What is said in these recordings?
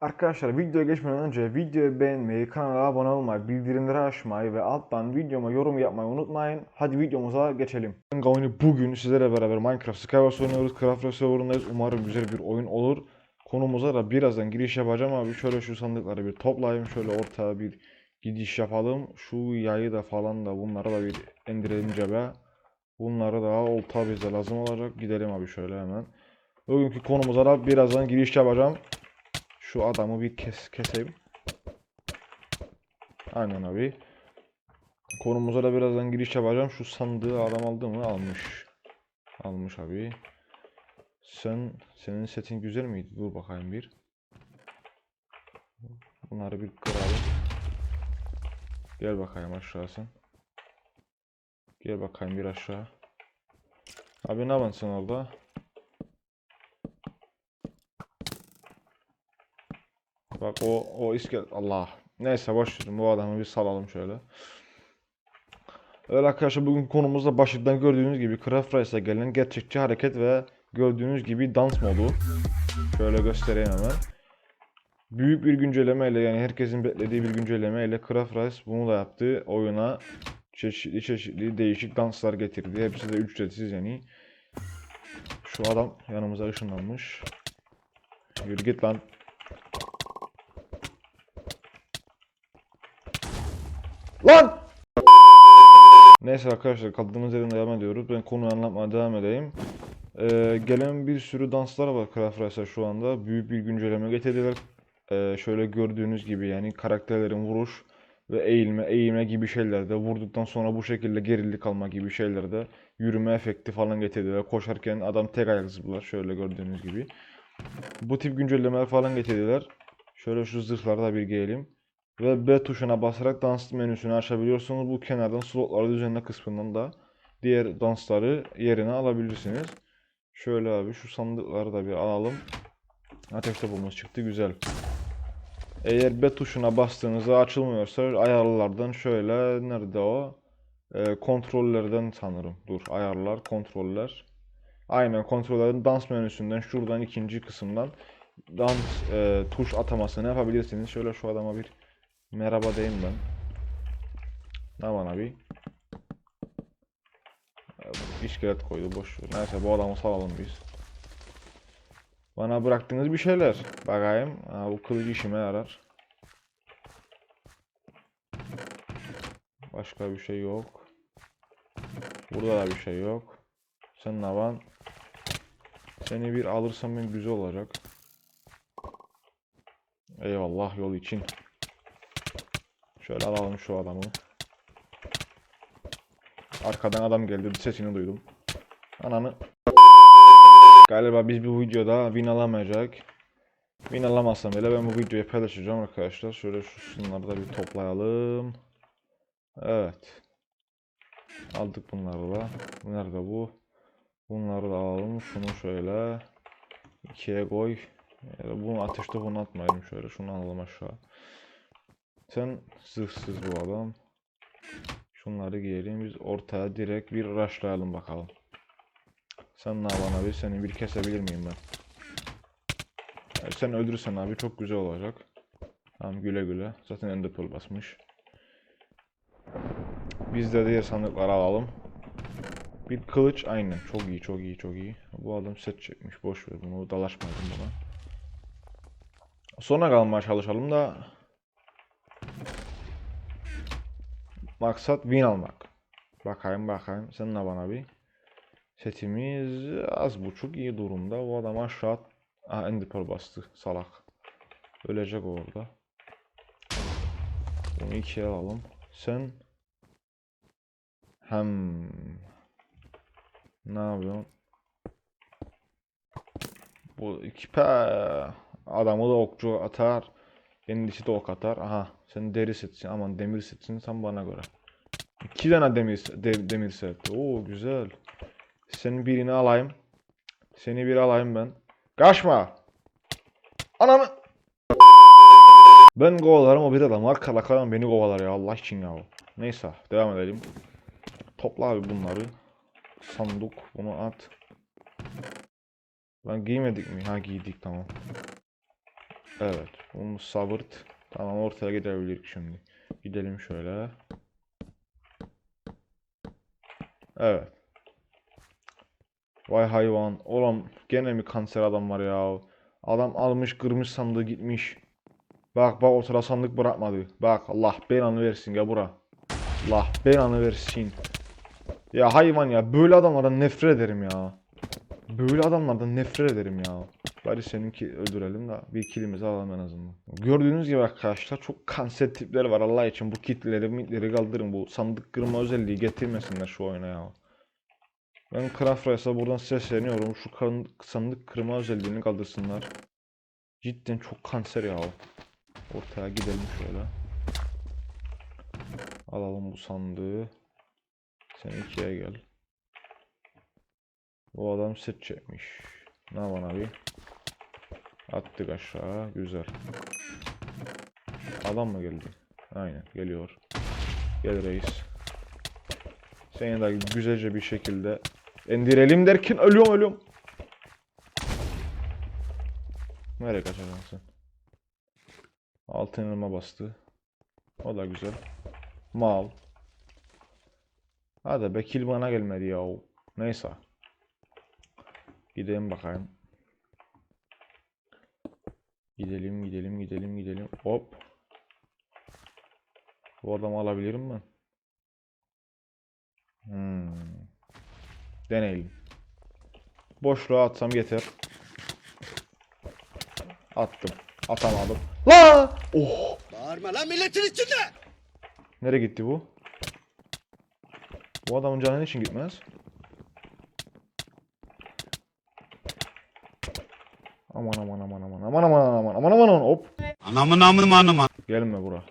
Arkadaşlar videoya geçmeden önce videoyu beğenmeyi, kanala abone olmayı, bildirimleri açmayı ve alttan videoma yorum yapmayı unutmayın. Hadi videomuza geçelim. Bugün sizlerle beraber Minecraft Skywars oynuyoruz. Craft serverındayız. Umarım güzel bir oyun olur. Konumuza da birazdan giriş yapacağım abi. Şöyle şu sandıkları bir toplayayım. Şöyle ortaya bir gidiş yapalım. Şu yayı da falan da bunları da bir indirelim cebe. Bunları da olta bize lazım olacak. Gidelim abi şöyle hemen. Bugünkü konumuza da birazdan giriş yapacağım. Şu adamı bir kes keseyim. Aynen abi. Konumuza da birazdan giriş yapacağım. Şu sandığı adam aldı mı? Almış. Almış abi. Sen senin setin güzel miydi? Dur bakayım bir. Bunları bir kıralım. Gel bakayım aşağısın. Gel bakayım bir aşağı. Abi ne yapıyorsun orada? Bak o o iskel Allah. Neyse boş verin bu adamı bir salalım şöyle. Evet arkadaşlar bugün konumuzda başlıktan gördüğünüz gibi Craft Race'e gelen gerçekçi hareket ve gördüğünüz gibi dans modu. Şöyle göstereyim hemen. Büyük bir güncellemeyle yani herkesin beklediği bir güncellemeyle Craft Race bunu da yaptı. Oyuna çeşitli çeşitli değişik danslar getirdi. Hepsi de ücretsiz yani. Şu adam yanımıza ışınlanmış. Yürü git lan. Neyse arkadaşlar kaldığımız yerden devam ediyoruz. Ben konuyu anlatmaya devam edeyim. Ee, gelen bir sürü danslar var Craft Race'a şu anda. Büyük bir güncelleme getirdiler. Ee, şöyle gördüğünüz gibi yani karakterlerin vuruş ve eğilme, eğilme gibi şeylerde vurduktan sonra bu şekilde gerilik alma gibi şeylerde yürüme efekti falan getirdiler. Koşarken adam tek ayak zıplar şöyle gördüğünüz gibi. Bu tip güncellemeler falan getirdiler. Şöyle şu zırhlara da bir gelelim. Ve B tuşuna basarak dans menüsünü açabiliyorsunuz. Bu kenardan slotları düzenle kısmından da diğer dansları yerine alabilirsiniz. Şöyle abi şu sandıkları da bir alalım. Ateş topumuz çıktı güzel. Eğer B tuşuna bastığınızda açılmıyorsa ayarlardan şöyle nerede o? Ee, kontrollerden sanırım. Dur ayarlar kontroller. Aynen kontrollerin dans menüsünden şuradan ikinci kısımdan dans e, tuş atamasını yapabilirsiniz. Şöyle şu adama bir Merhaba diyeyim ben. Var abi? İskelet koydu boş. Neyse bu adamı salalım biz. Bana bıraktığınız bir şeyler. Bakayım. Ha, bu kılıcı işime yarar. Başka bir şey yok. Burada da bir şey yok. Sen ne var? Seni bir alırsam ben güzel olacak. Eyvallah yol için. Şöyle alalım şu adamı. Arkadan adam geldi. Sesini duydum. Ananı. Galiba biz bu videoda win alamayacak. Win alamazsam bile ben bu videoyu paylaşacağım arkadaşlar. Şöyle şu şunları da bir toplayalım. Evet. Aldık bunları da. Nerede bu? Bunları da alalım. Şunu şöyle ikiye koy. Yani bunu ateşte bunu atmayalım şöyle. Şunu alalım aşağı. Sen zırhsız bu adam. Şunları giyelim. Biz ortaya direkt bir rushlayalım bakalım. Sen ne yapan abi? Seni bir kesebilir miyim ben? Yani sen öldürürsen abi çok güzel olacak. Tamam güle güle. Zaten ender pearl basmış. Biz de diğer sandıkları alalım. Bir kılıç aynen. Çok iyi çok iyi çok iyi. Bu adam set çekmiş. Boş ver bunu. Dalaşmadım buna. Sonra kalmaya çalışalım da Maksat win almak. Bakayım bakayım. Sen ne bana bir. Setimiz az buçuk iyi durumda. Bu adam aşağı Aha ender pearl bastı. Salak. Ölecek o orada. Bunu ikiye alalım. Sen hem ne yapıyorsun? Bu iki pe adamı da okçu atar. Kendisi de ok atar. Aha sen deri setsin. Aman demir setsin sen bana göre. İki tane demir, de- demir set. Oo güzel. Senin birini alayım. Seni bir alayım ben. Kaçma. Ananı. Ben kovalarım o bir adam. Arkadan beni kovalar ya Allah için ya. Neyse devam edelim. Topla abi bunları. Sandık bunu at. Lan giymedik mi? Ha giydik tamam. Evet. Bunu sabırt. Tamam ortaya gidebiliriz şimdi. Gidelim şöyle. Evet. Vay hayvan. Oğlum gene mi kanser adam var ya? Adam almış kırmış sandığı gitmiş. Bak bak o sıra sandık bırakmadı. Bak Allah belanı versin ya bura. Allah belanı versin. Ya hayvan ya böyle adamlardan nefret ederim ya. Böyle adamlardan nefret ederim ya. Bari seninki öldürelim de bir kilimizi alalım en azından. Gördüğünüz gibi arkadaşlar çok kanser tipleri var Allah için bu kitleri mitleri kaldırın bu sandık kırma özelliği getirmesinler şu oyuna ya. Ben Craft Rice'a buradan sesleniyorum şu sandık kırma özelliğini kaldırsınlar. Cidden çok kanser ya. Ortaya gidelim şöyle. Alalım bu sandığı. Sen ikiye gel. Bu adam set çekmiş. Ne yapalım abi? Attık aşağı. Güzel. Adam mı geldi? Aynen geliyor. Gel reis. Seni de güzelce bir şekilde indirelim derken ölüyorum ölüyorum. Nereye kaçacaksın? Altın elma bastı. O da güzel. Mal. Hadi be kill bana gelmedi ya. Neyse. Gidelim bakayım. Gidelim gidelim gidelim gidelim. Hop. Bu adamı alabilirim ben. Hmm. Deneyelim. Boşluğa atsam yeter. Attım. Atamadım. La! Oh! Bağırma lan milletin içinde. Nereye gitti bu? Bu adamın canı için gitmez? Aman aman aman aman aman aman aman aman aman aman hop Anamın amın anıma. gelme bura.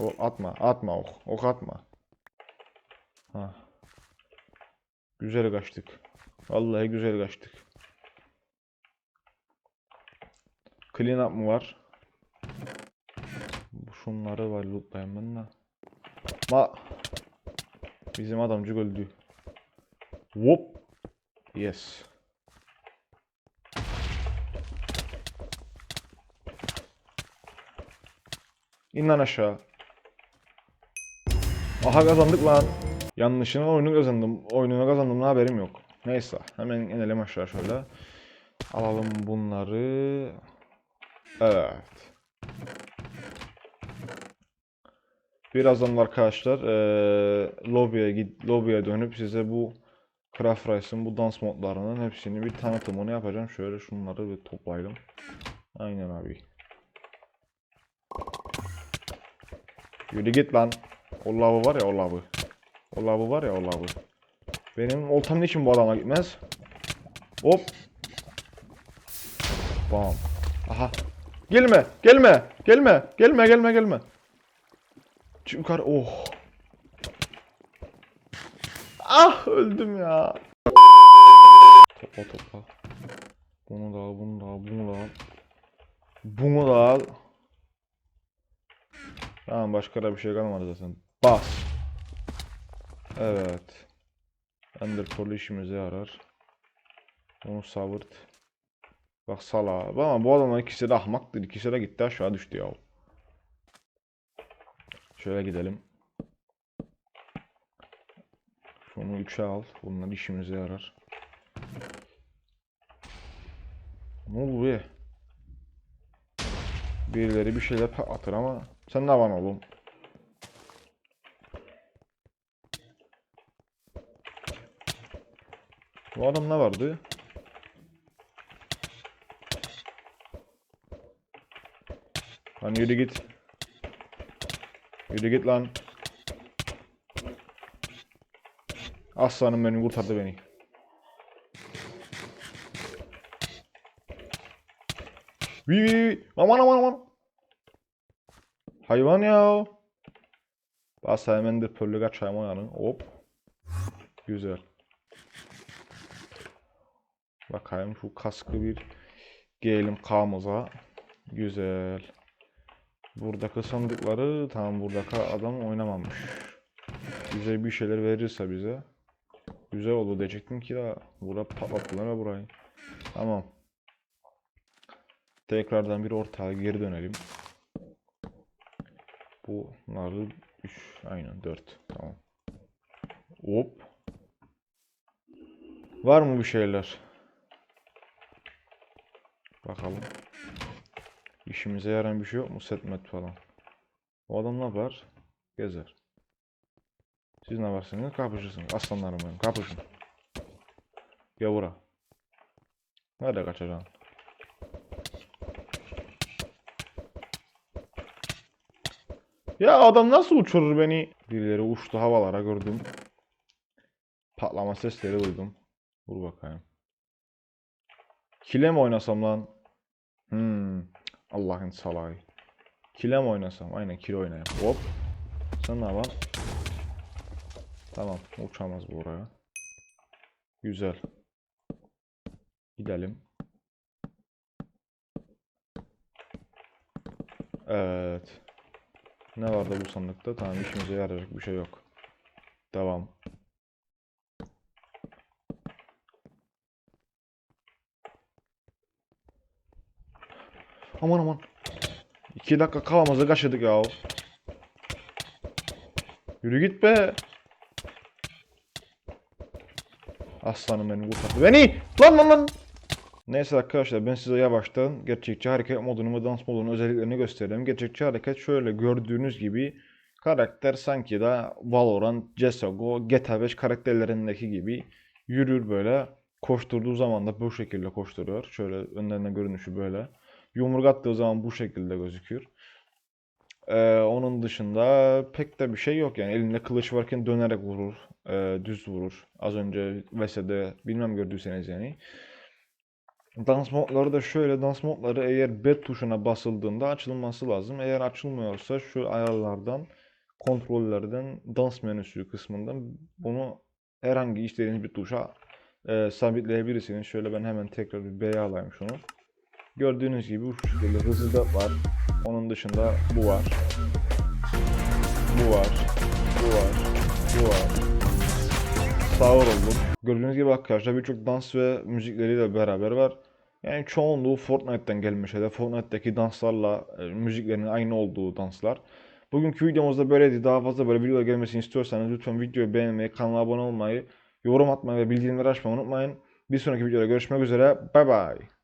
O atma atma ok ok atma. Ha. Güzel kaçtık. Vallahi güzel kaçtık. Clean up mı var? Şunları var lootlayayım ben de. Ma Bizim adamcık öldü. Whoop. Yes. İn lan aşağı. Aha kazandık lan. Yanlışına oyunu kazandım. Oyununa kazandım haberim yok. Neyse hemen inelim aşağı şöyle. Alalım bunları. Evet. Birazdan arkadaşlar eee lobiye git lobiye dönüp size bu Craft Rice'ın bu dans modlarının hepsini bir tanıtımını yapacağım. Şöyle şunları bir toplayalım. Aynen abi. Yürü git lan. O lavı var ya o lavı. O lavı var ya o lavı. Benim oltam niçin bu adama gitmez? Hop. Bam. Aha. Gelme, gelme, gelme, gelme, gelme, gelme. Çık yukarı. Oh. Ah öldüm ya. Topla topla. Bunu da al, bunu da al, bunu da al. Bunu da al. Tamam başka da bir şey kalmadı zaten. Bas. Evet. Ender Pearl işimize yarar. Onu sabırt. Bak sala. Ama bu adamlar ikisi de ahmaktır. İkisi de gitti aşağı düştü ya. Şöyle gidelim. Şunu 3'e al. Bunlar işimize yarar. Ne oldu be? Birileri bir şeyler atır ama sen ne var oğlum? Bu adam ne vardı? Lan yürü git. Yürü git lan. Aslanım benim kurtardı beni. Vi vi vi. Aman aman aman. Hayvan ya. Bas hemen pöllü kaçayım o yanı. Hop. Güzel. Bakayım şu kaskı bir giyelim kağımıza. Güzel. Buradaki sandıkları tamam buradaki adam oynamamış. Bize bir şeyler verirse bize. Güzel oldu diyecektim ki ya. Burada patlattılar burayı. Tamam. Tekrardan bir ortağa geri dönelim. Bunları 3 aynen 4 tamam. Hop. Var mı bir şeyler? Bakalım. İşimize yarayan bir şey yok mu? Setmet falan. O adam ne yapar? Gezer. Siz ne varsınız? Kapışırsınız. Aslanlarım benim. Kapışın. Gavura. Nerede kaçacaksın? Ya adam nasıl uçurur beni? Birileri uçtu havalara gördüm. Patlama sesleri duydum. Vur bakayım. Kile mi oynasam lan? Hmm. Allah'ın salağı. Kile mi oynasam? Aynen kile oynayayım. Hop. Sen ne yapan? Tamam. Uçamaz bu oraya. Güzel. Gidelim. Evet. Ne vardı bu sandıkta? Tamam işimize yarayacak bir şey yok. Devam. Aman aman. İki dakika kafamızı kaşıdık ya. Yürü git be. Aslanım beni kurtardı. Beni! Lan lan lan! Neyse arkadaşlar ben size yavaştan gerçekçi hareket modunu ve dans modunun özelliklerini göstereyim. Gerçekçi hareket şöyle gördüğünüz gibi karakter sanki de Valorant, CSGO, GTA 5 karakterlerindeki gibi yürür böyle. Koşturduğu zaman da bu şekilde koşturuyor. Şöyle önlerine görünüşü böyle. Yumruk attığı zaman bu şekilde gözüküyor. Ee, onun dışında pek de bir şey yok yani elinde kılıç varken dönerek vurur, ee, düz vurur. Az önce VS'de bilmem gördüyseniz yani. Dans modları da şöyle dans modları eğer B tuşuna basıldığında açılması lazım. Eğer açılmıyorsa şu ayarlardan kontrollerden dans menüsü kısmından bunu herhangi istediğiniz bir tuşa e, sabitleyebilirsiniz. Şöyle ben hemen tekrar bir B'ye alayım şunu. Gördüğünüz gibi bu şekilde hızlı da var. Onun dışında bu var. Bu var. Bu var. Bu var. Sağır oldum. Gördüğünüz gibi arkadaşlar birçok dans ve müzikleriyle beraber var. Yani çoğunluğu Fortnite'ten gelmiş şeyler. Fortnite'daki danslarla e, müziklerin aynı olduğu danslar. Bugünkü videomuzda böyleydi. Daha fazla böyle videolar gelmesini istiyorsanız lütfen videoyu beğenmeyi, kanala abone olmayı, yorum atmayı ve bildirimleri açmayı unutmayın. Bir sonraki videoda görüşmek üzere. Bay bay.